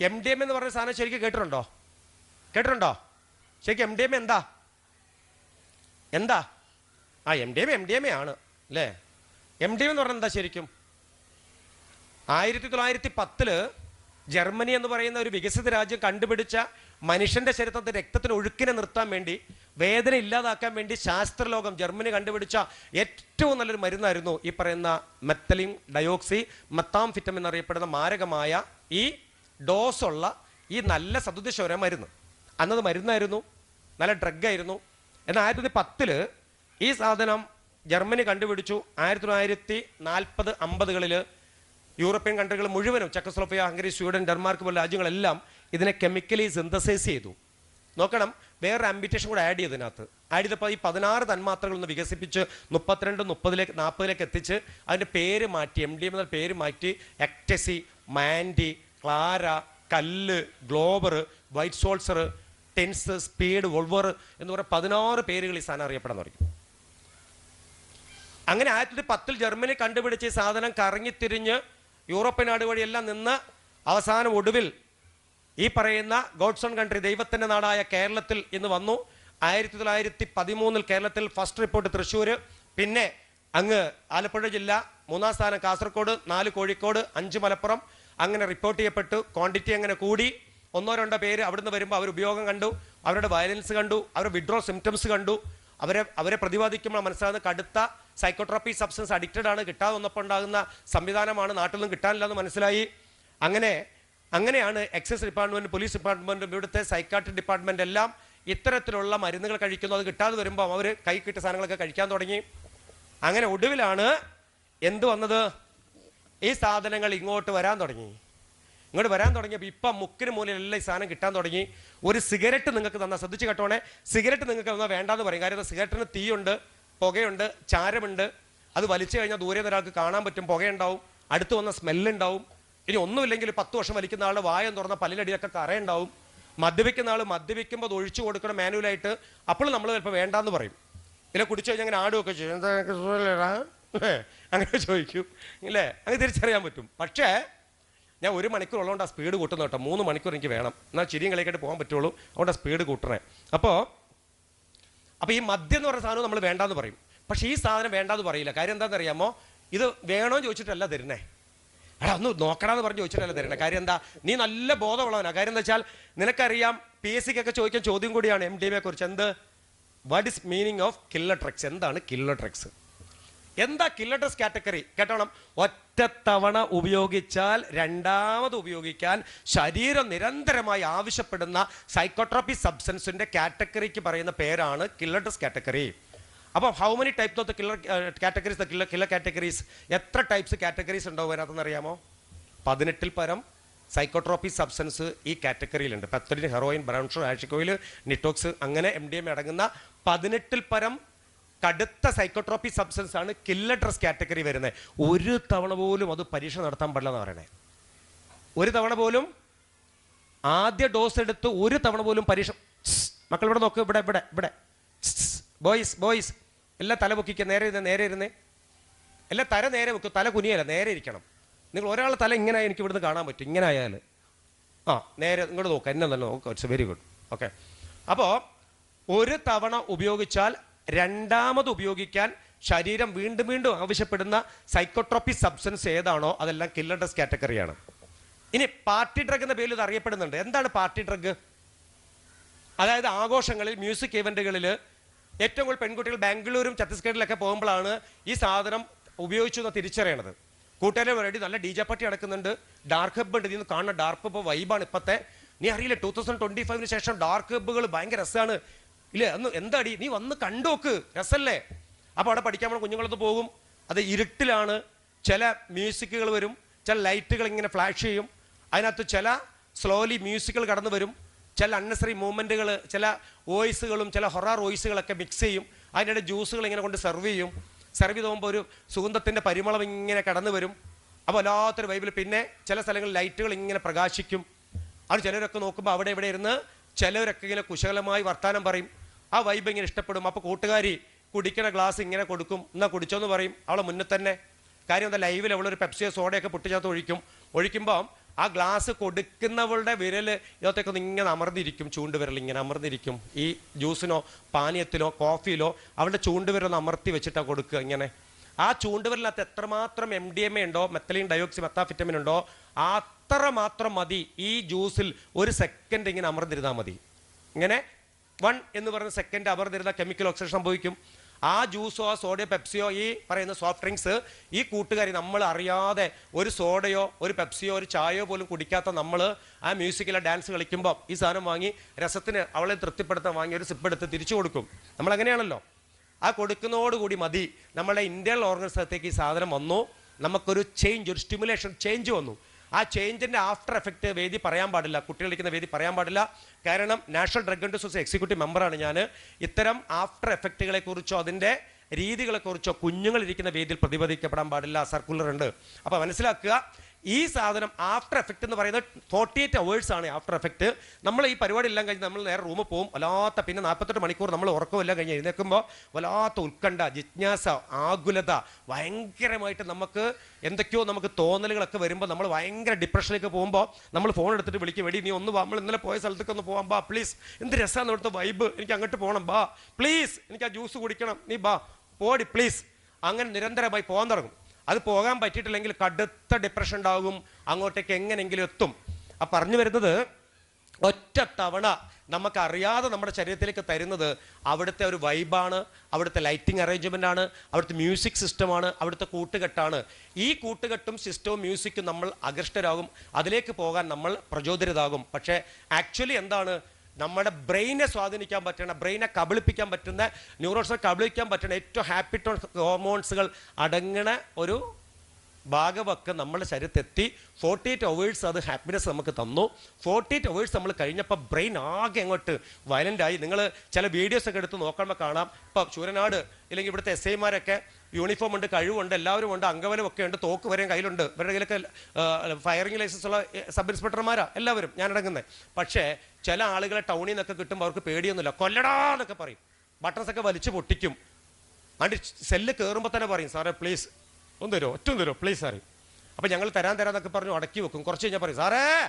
M D M എന്ന് പറഞ്ഞ സാധനം ശരിക്കും കേട്ടിട്ടുണ്ടോ? കേട്ടിട്ടുണ്ടോ? ശരിക്കും എം ഡി എം എന്താ? എന്താ? ആ M D M M D M A ആണ് അല്ലേ? എം ഡി എം എന്ന് പറഞ്ഞാൽ എന്താ ശരിക്കും? ആയിരത്തി തൊള്ളായിരത്തി പത്തിൽ ജർമ്മനി എന്ന് പറയുന്ന ഒരു വികസിത രാജ്യം കണ്ടുപിടിച്ച മനുഷ്യന്റെ ശരീരത്തെ രക്തത്തിന് ഒഴുക്കിനെ നിർത്താൻ വേണ്ടി വേദന ഇല്ലാതാക്കാൻ വേണ്ടി ശാസ്ത്രലോകം ജർമ്മനി കണ്ടുപിടിച്ച ഏറ്റവും നല്ലൊരു മരുന്നായിരുന്നു ഈ പറയുന്ന മെത്തലിൻ ഡയോക്സി മെത്താംഫിറ്റം എന്നറിയപ്പെടുന്ന മാരകമായ ഈ ഡോസ് ഉള്ള ഈ നല്ല സതുദ്ദേശോര മരുന്ന് അന്നത് മരുന്നായിരുന്നു നല്ല ഡ്രഗായിരുന്നു എന്നാൽ ആയിരത്തി തൊള്ളായിരത്തി പത്തിൽ ഈ സാധനം ജർമ്മനി കണ്ടുപിടിച്ചു. ആയിരത്തി തൊള്ളായിരത്തി നാൽപ്പത് അമ്പതുകളിൽ യൂറോപ്യൻ കൺട്രികൾ മുഴുവനും ചെക്കസ്ലോഫിയ ഹംഗറി സ്വീഡൻ ഡെൻമാർക്ക് പോലുള്ള രാജ്യങ്ങളെല്ലാം ഇതിനെ കെമിക്കലി സിന്തസൈസ് ചെയ്തു. നോക്കണം വേറെ ആംബിറ്റേഷൻ കൂടെ ആഡ് ചെയ്തതിനകത്ത്. ആഡ് ചെയ്തപ്പോൾ ഈ പതിനാറ് തന്മാത്രകൾ ഒന്ന് വികസിപ്പിച്ച് മുപ്പത്തിരണ്ട് മുപ്പതിലേക്ക് നാൽപ്പതിലേക്ക് എത്തിച്ച് അതിന്റെ പേര് മാറ്റി എം ഡി എം എന്ന പേര് മാറ്റി എക്ടസി മാൻഡി ക്ലാര കല്ല് ഗ്ലോബർ വൈറ്റ് സോൾസർ ടെൻസ് സ്പീഡ് വോൾവർ എന്ന് പറയുന്ന പതിനാറ് പേരുകൾ ഈ സാധനം അറിയപ്പെടാൻ തുടങ്ങി. അങ്ങനെ ആയിരത്തി തൊള്ളായിരത്തി പത്തിൽ ജർമ്മനി കണ്ടുപിടിച്ച് സാധനം കറങ്ങിത്തിരിഞ്ഞ് യൂറോപ്യൻ നാട് വഴിയെല്ലാം നിന്ന് അവസാനം ഒടുവിൽ ഈ പറയുന്ന ഗോഡ്സൺ കൺട്രി ദൈവത്തിന്റെ നാടായ കേരളത്തിൽ ഇന്ന് വന്നു. ആയിരത്തി തൊള്ളായിരത്തി പതിമൂന്നിൽ കേരളത്തിൽ ഫസ്റ്റ് റിപ്പോർട്ട് തൃശ്ശൂർ പിന്നെ അങ്ങ് ആലപ്പുഴ ജില്ല മൂന്നാം സ്ഥാനം കാസർഗോഡ് നാല് കോഴിക്കോട് അഞ്ച് മലപ്പുറം. അങ്ങനെ റിപ്പോർട്ട് ചെയ്യപ്പെട്ടു. ക്വാണ്ടിറ്റി അങ്ങനെ കൂടി? ഒന്നോ രണ്ടോ പേര് അവിടുന്ന് വരുമ്പോൾ അവർ ഉപയോഗം കണ്ടു. അവരുടെ വയലൻസ് കണ്ടു. അവരുടെ വിഡ്രോ സിംറ്റംസ് കണ്ടു. അവരെ അവരെ പ്രതിപാദിക്കുമ്പോൾ മനസ്സിലാകുന്ന കടുത്ത സൈക്കോട്രോപ്പി സബ്സ്റ്റൻസ് അഡിക്റ്റഡ് ആണ്. കിട്ടാതെ വന്നപ്പോൾ ഉണ്ടാകുന്ന സംവിധാനമാണ് നാട്ടിൽ നിന്നും കിട്ടാനില്ല എന്ന് മനസ്സിലായി. അങ്ങനെ അങ്ങനെയാണ് എക്സൈസ് ഡിപ്പാർട്ട്മെന്റ് പോലീസ് ഡിപ്പാർട്ട്മെന്റും ഇവിടുത്തെ സൈക്കാട്രിക് ഡിപ്പാർട്ട്മെന്റ് എല്ലാം ഇത്തരത്തിലുള്ള മരുന്നുകൾ കഴിക്കുന്നു. അത് കിട്ടാതെ വരുമ്പോൾ അവർ കൈ കിട്ടിയ സാധനങ്ങളൊക്കെ കഴിക്കാൻ തുടങ്ങി. അങ്ങനെ ഒടുവിലാണ് എന്ത് വന്നത്? ഈ സാധനങ്ങൾ ഇങ്ങോട്ട് വരാൻ തുടങ്ങി. ഇങ്ങോട്ട് വരാൻ തുടങ്ങിയപ്പോൾ ഇപ്പം മുക്കിന് മൂലയിലെല്ലാം ഈ സാധനം കിട്ടാൻ തുടങ്ങി. ഒരു സിഗരറ്റ് നിങ്ങൾക്ക് തന്നാൽ ശ്രദ്ധിച്ച് കേട്ടോണേ. സിഗരറ്റ് നിങ്ങൾക്ക് തന്നാൽ വേണ്ടാന്ന് പറയും. കാര്യം സിഗരറ്റിന് തീയുണ്ട് പുകയുണ്ട് ചാരമുണ്ട്. അത് വലിച്ചു കഴിഞ്ഞാൽ ദൂരെ നിന്ന് ഒരാൾക്ക് കാണാൻ പറ്റും പുകയുണ്ടാവും. അടുത്ത് വന്ന സ്മെല്ലുണ്ടാവും. ഇനി ഒന്നുമില്ലെങ്കിൽ പത്ത് വർഷം വലിക്കുന്ന ആൾ വായം തുറന്ന പല്ലിനടിയൊക്കെ കറയുണ്ടാവും മദ്യപിക്കുന്ന ആൾ മദ്യപിക്കുമ്പോൾ അത് ഒഴിച്ചു കൊടുക്കണം മാനുവലായിട്ട് അപ്പോൾ നമ്മൾ ചിലപ്പോൾ വേണ്ടാന്ന് പറയും. ഇല്ല കുടിച്ചു കഴിഞ്ഞാൽ അങ്ങനെ ആടുമൊക്കെ ചെയ്യും. അങ്ങനെ ചോദിക്കും. ഇല്ലേ? അങ്ങനെ തിരിച്ചറിയാൻ പറ്റും. പക്ഷേ ഞാൻ ഒരു മണിക്കൂർ ഉള്ളതുകൊണ്ട് ആ സ്പീഡ് കൂട്ടുന്ന കേട്ടോ. മൂന്ന് മണിക്കൂർ എനിക്ക് വേണം. എന്നാൽ ചിരിയും കളിക്കായിട്ട് പോകാൻ പറ്റുള്ളൂ. അതുകൊണ്ട് ആ സ്പീഡ് കൂട്ടണേ. അപ്പോൾ അപ്പോൾ ഈ മദ്യം എന്ന് പറയുന്ന സാധനം നമ്മൾ വേണ്ടാന്ന് പറയും. പക്ഷേ ഈ സാധനം വേണ്ടാന്ന് പറയില്ല. കാര്യം എന്താണെന്ന് അറിയാമോ ഇത് വേണോ ചോദിച്ചിട്ടല്ല തരുന്നേ. എടാ ഒന്ന് നോക്കണമെന്ന് പറഞ്ഞ് ചോദിച്ചിട്ടല്ല തരണേ കാര്യം എന്താ? നീ നല്ല ബോധമുള്ളവനാ. കാര്യം എന്താ വെച്ചാൽ നിനക്കറിയാം പി എസ് സിക്കൊക്കെ ചോദിക്കാൻ ചോദ്യം കൂടിയാണ് എം ഡി എമ്മെ കുറിച്ച്. എന്ത്? What is meaning of killer drugs എന്താണ് കില്ലർ ഡ്രഗ്സ് എന്താ കില്ലട്ടസ് കാറ്റഗറി കേട്ടോണം. ഒറ്റത്തവണ ഉപയോഗിച്ചാൽ രണ്ടാമത് ഉപയോഗിക്കാൻ ശരീരം നിരന്തരമായി ആവശ്യപ്പെടുന്ന സൈക്കോട്രോപ്പി സബ്സ്റ്റൻസിന്റെ കാറ്റഗറിക്ക് പറയുന്ന പേരാണ് കില്ലട്ടസ് കാറ്റഗറി അപ്പോൾ how many types of the killer categories the killer killer categories എത്ര ടൈപ്സ് കാറ്റഗറീസ് ഉണ്ടാവും അതിനകത്തെന്ന് അറിയാമോ? പതിനെട്ടിൽ പരം സൈക്കോട്രോപ്പി സബ്സ്റ്റൻസ് ഈ കാറ്റഗറിയിലുണ്ട് പെത്തലിൻ ഹെറോയിൻ ബ്രൗൺഷോ ആഷിക്കോയിൽ നിറ്റോക്സ് അങ്ങനെ എം ഡി എം അടങ്ങുന്ന പതിനെട്ടിൽ പരം കടുത്ത സൈക്കോട്രോപ്പി സബ്സ്റ്റൻസ് ആണ് കില്ലർ ഡ്രസ് കാറ്റഗറി വരുന്നത്. ഒരു തവണ പോലും അത് പരീക്ഷ നടത്താൻ പാടില്ല എന്ന് പറയണേ. ഒരു തവണ പോലും ആദ്യ ഡോസ് എടുത്ത് ഒരു തവണ പോലും പരീക്ഷ മക്കൾ ഇവിടെ നോക്ക് ഇവിടെ ഇവിടെ ഇവിടെ. ബോയ്സ് ബോയ്സ് എല്ലാം തല പൊക്കിക്കുക നേരെ ഇരുന്ന് നേരെ ഇരുന്ന്. എല്ലാം തല നേരെ വെക്കും തല കുനിയല്ല നേരെ ഇരിക്കണം. നിങ്ങൾ ഒരാളെ തല ഇങ്ങനെ എനിക്ക് ഇവിടുന്ന് കാണാൻ പറ്റും ഇങ്ങനെ ആയാൽ ആ നേരെ ഇങ്ങോട്ട് നോക്കുക എന്നെ തന്നെ നോക്കുക ഇറ്റ്സ് വെരി ഗുഡ് ഓക്കെ അപ്പോൾ ഒരു തവണ ഉപയോഗിച്ചാൽ രണ്ടാമത് ഉപയോഗിക്കാൻ ശരീരം വീണ്ടും വീണ്ടും ആവശ്യപ്പെടുന്ന സൈക്കോട്രോപ്പി സബ്സ്റ്റൻസ് ഏതാണോ അതെല്ലാം കില്ലർ ഡ്രസ് കാറ്റഗറിയാണ് ഇനി പാർട്ടി ഡ്രഗ് എന്ന പേരിൽ ഇത് അറിയപ്പെടുന്നുണ്ട്. എന്താണ് പാർട്ടി ഡ്രഗ് അതായത് ആഘോഷങ്ങളിൽ മ്യൂസിക് ഇവന്റുകളിൽ ഏറ്റവും കൂടുതൽ പെൺകുട്ടികൾ ബാംഗ്ലൂരും ഛത്തീസ്ഗഡിലൊക്കെ പോകുമ്പോഴാണ് ഈ സാധനം ഉപയോഗിച്ചു എന്ന് തിരിച്ചറിയണത്. കൂട്ടുകാരെ വേണ്ടി നല്ല ഡി ജെ പാർട്ടി നടക്കുന്നുണ്ട്. ഡാർക്ക് ഹബ്ബ് ഉണ്ട്. ഇതിന്ന് കാണുന്ന ഡാർക്ക് ഹബ്ബ് വൈബാണ് ഇപ്പത്തെ. നീ അറിയില്ല ടൂ തൗസൻഡ് ട്വന്റി ഫൈവിന് ശേഷം ഡാർക്ക് ഹബ്ബുകൾ ഭയങ്കര രസമാണ്. ഇല്ലേ? അന്ന് എന്താടി? നീ വന്ന് കണ്ടോക്ക്. രസല്ലേ? അപ്പോൾ അവിടെ പഠിക്കാൻ നമ്മൾ കുഞ്ഞുങ്ങളത്ത് പോകും. അത് ഇരുട്ടിലാണ്. ചില മ്യൂസിക്കുകൾ വരും. ചില ലൈറ്റുകൾ ഇങ്ങനെ ഫ്ലാഷ് ചെയ്യും. അതിനകത്ത് ചില സ്ലോലി മ്യൂസിക്കുകൾ കടന്നു വരും. ചില അണ്ണസറി മൂവ്മെന്റുകൾ ചില വോയിസുകളും ചില ഹൊറാർ വോയിസുകളൊക്കെ മിക്സ് ചെയ്യും. അതിനിടെ ജ്യൂസുകൾ ഇങ്ങനെ കൊണ്ട് സെർവ് ചെയ്യും. സെർവ് ചെയ്ത് പോകുമ്പോൾ ഒരു സുഗന്ധത്തിന്റെ പരിമളം ഇങ്ങനെ കടന്നു വരും. അപ്പോൾ വല്ലാത്തൊരു വൈബിൽ പിന്നെ ചില സ്ഥലങ്ങളിൽ ലൈറ്റുകൾ ഇങ്ങനെ പ്രകാശിക്കും. അത് ചിലരൊക്കെ നോക്കുമ്പോൾ അവിടെ ഇവിടെ ഇരുന്ന് ചിലരൊക്കെ ഇങ്ങനെ കുശലമായി വർത്താനം പറയും. ആ വൈബ് ഇങ്ങനെ ഇഷ്ടപ്പെടും. അപ്പോൾ കൂട്ടുകാരി കുടിക്കണ ഗ്ലാസ് ഇങ്ങനെ കൊടുക്കും. എന്നാ കുടിച്ചോന്ന് പറയും. അവളെ മുന്നേ തന്നെ. കാര്യം എന്താ ലൈവിൽ അവളൊരു പെപ്സിയോ സോഡയൊക്കെ പൊട്ടിച്ചകത്ത് ഒഴിക്കും. ഒഴിക്കുമ്പോൾ ആ ഗ്ലാസ് കൊടുക്കുന്നവളുടെ വിരൽ ഇതിനകത്തേക്കൊന്ന് ഇങ്ങനെ അമർന്നിരിക്കും. ചൂണ്ടുവിരൽ ഇങ്ങനെ അമർന്നിരിക്കും. ഈ ജ്യൂസിനോ പാനീയത്തിലോ കോഫിയിലോ അവളുടെ ചൂണ്ടുവിരൽ അമർത്തി വെച്ചിട്ടാണ് കൊടുക്കുക ഇങ്ങനെ. ആ ചൂണ്ടുവിരലിനകത്ത് എത്രമാത്രം എം ഡി എം എ ഉണ്ടോ മെത്തലിൻ ഡയോക്സി മെത്താഫിറ്റമിൻ ഉണ്ടോ അത്ര മാത്രം മതി. ഈ ജ്യൂസിൽ ഒരു സെക്കൻഡ് ഇങ്ങനെ അമർന്നിരുന്നാൽ മതി. ഇങ്ങനെ വൺ എന്ന് പറയുന്ന സെക്കൻഡ് അവർ തരുന്ന കെമിക്കൽ ഓക്സിഡേഷൻ സംഭവിക്കും. ആ ജ്യൂസോ ആ സോഡയോ പെപ്സിയോ ഈ പറയുന്ന സോഫ്റ്റ് ഡ്രിങ്ക്സ് ഈ കൂട്ടുകാരി നമ്മൾ അറിയാതെ ഒരു സോഡയോ ഒരു പെപ്സിയോ ഒരു ചായയോ പോലും കുടിക്കാത്ത നമ്മൾ ആ മ്യൂസിക്കിലെ ഡാൻസ് കളിക്കുമ്പോൾ ഈ സാധനം വാങ്ങി രസത്തിന് അവളെ തൃപ്തിപ്പെടുത്താൻ വാങ്ങി ഒരു സിപ്പ് എടുത്ത് തിരിച്ചു കൊടുക്കും. നമ്മൾ അങ്ങനെയാണല്ലോ. ആ കൊടുക്കുന്നതോടുകൂടി മതി. നമ്മളെ ഇന്ത്യൻ ഓർഗൻസത്തേക്ക് ഈ സാധനം വന്നു. നമുക്കൊരു ചേഞ്ച് ഒരു സ്റ്റിമുലേഷൻ ചേഞ്ച് വന്നു. ആ ചേഞ്ചിന്റെ ആഫ്റ്റർ എഫക്റ്റ് വേദി പറയാൻ പാടില്ല. കുട്ടികൾ ഇരിക്കുന്ന വേദി പറയാൻ പാടില്ല. കാരണം നാഷണൽ ഡ്രഗ് ആൻഡ് സോസ് എക്സിക്യൂട്ടീവ് മെമ്പറാണ് ഞാൻ ഇത്തരം ആഫ്റ്റർ എഫക്റ്റുകളെ കുറിച്ചോ അതിന്റെ രീതികളെ കുറിച്ചോ കുഞ്ഞുങ്ങൾ ഇരിക്കുന്ന വേദിയിൽ പ്രതിപാദിക്കപ്പെടാൻ പാടില്ല. സർക്കുലർ ഉണ്ട്. അപ്പോൾ മനസ്സിലാക്കുക ഈ സാധനം ആഫ്റ്റർ എഫക്റ്റ് എന്ന് പറയുന്നത് ഫോർട്ടി എയ്റ്റ് അവേഴ്സ് ആണ് ആഫ്റ്റർ എഫക്റ്റ് നമ്മൾ ഈ പരിപാടി എല്ലാം കഴിഞ്ഞ് നമ്മൾ നേരെ റൂമിൽ പോകും വല്ലാത്ത പിന്നെ നാൽപ്പത്തെട്ട് മണിക്കൂർ നമ്മൾ ഉറക്കമെല്ലാം കഴിഞ്ഞ് എഴുന്നേൽക്കുമ്പോൾ വല്ലാത്ത ഉത്കണ്ഠ ജിജ്ഞാസ ആകുലത ഭയങ്കരമായിട്ട് നമുക്ക് എന്തൊക്കെയോ നമുക്ക് തോന്നലുകളൊക്കെ വരുമ്പോൾ നമ്മൾ ഭയങ്കര ഡിപ്രഷനിലേക്ക് പോകുമ്പോൾ നമ്മൾ ഫോൺ എടുത്തിട്ട് വിളിക്കും. വെടി നീ ഒന്ന് നമ്മൾ ഇന്നലെ പോയ സ്ഥലത്തേക്ക് ഒന്ന് പോകാം ബാ പ്ലീസ് എന്ത് രസമാണ് ഇവിടുത്തെ വൈബ് എനിക്ക് അങ്ങോട്ട് പോകണം ബാ പ്ലീസ് എനിക്ക് ആ ജ്യൂസ് കുടിക്കണം. നീ ബാ പോടി പ്ലീസ് അങ്ങനെ നിരന്തരമായി പോകാൻ തുടങ്ങും. അത് പോകാൻ പറ്റിയിട്ടില്ലെങ്കിൽ കടുത്ത ഡിപ്രഷൻ ഉണ്ടാകും. അങ്ങോട്ടേക്ക് എങ്ങനെങ്കിലും എത്തും. ആ പറഞ്ഞു വരുന്നത് ഒറ്റ തവണ നമുക്കറിയാതെ നമ്മുടെ ശരീരത്തിലേക്ക് തരുന്നത് അവിടുത്തെ ഒരു വൈബാണ് അവിടുത്തെ ലൈറ്റിംഗ് അറേഞ്ച്മെന്റ് ആണ് അവിടുത്തെ മ്യൂസിക് സിസ്റ്റമാണ് അവിടുത്തെ കൂട്ടുകെട്ടാണ്. ഈ കൂട്ടുകെട്ടും സിസ്റ്റവും മ്യൂസിക്കും നമ്മൾ അകൃഷ്ടരാകും. അതിലേക്ക് പോകാൻ നമ്മൾ പ്രചോദിതരാകും. പക്ഷേ ആക്ച്വലി എന്താണ്? നമ്മുടെ ബ്രെയിനെ സ്വാധീനിക്കാൻ പറ്റുന്ന ബ്രെയിനെ കബളിപ്പിക്കാൻ പറ്റുന്ന ന്യൂറോൺസിനെ കബളിപ്പിക്കാൻ പറ്റുന്ന ഏറ്റവും ഹാപ്പിറ്റോൺ ഹോർമോൺസുകൾ അടങ്ങണ ഒരു ഭാഗമൊക്കെ നമ്മുടെ ശരീരത്തെത്തി ഫോർട്ടി എയ്റ്റ് അവേഴ്സ് അത് ഹാപ്പിനെസ് നമുക്ക് തന്നു. ഫോർട്ടി എയ്റ്റ് അവേഴ്സ് നമ്മൾ കഴിഞ്ഞപ്പോൾ ബ്രെയിൻ ആകെ അങ്ങോട്ട് വയലന്റായി നിങ്ങൾ ചില വീഡിയോസ് ഒക്കെ എടുത്ത് നോക്കുമ്പോൾ കാണാം. ഇപ്പം ചൂരനാട് ഇല്ലെങ്കിൽ ഇവിടുത്തെ എസ് ഐമാരൊക്കെ യൂണിഫോം ഉണ്ട് കഴിവുണ്ട് എല്ലാവരും ഉണ്ട് അംഗബലം ഒക്കെ ഉണ്ട് തോക്ക് വരെയും കയ്യിലുണ്ട്. ഇവരുടെ കയ്യിലൊക്കെ ഫയറിംഗ് ലൈസൻസ് ഉള്ള സബ് ഇൻസ്പെക്ടർമാരാ എല്ലാവരും ഞാൻ അടങ്ങുന്നത് പക്ഷേ ചില ആളുകളെ ടൗണിൽ നിന്നൊക്കെ കിട്ടുമ്പോൾ അവർക്ക് പേടിയൊന്നുമില്ല. കൊല്ലടാ എന്നൊക്കെ പറയും. ബട്ടൺസൊക്കെ വലിച്ചു പൊട്ടിക്കും. അതിന്റെ സെല്ല് കയറുമ്പോൾ തന്നെ പറയും സാറേ പ്ലീസ് ഒന്ന് തരുമോ ഒറ്റും തരുമോ പ്ലീസ് സാറേ. അപ്പം ഞങ്ങൾ തരാൻ തരാന്നൊക്കെ പറഞ്ഞു അടക്കി വെക്കും. കുറച്ച് കഴിഞ്ഞാൽ പറയും സാറേ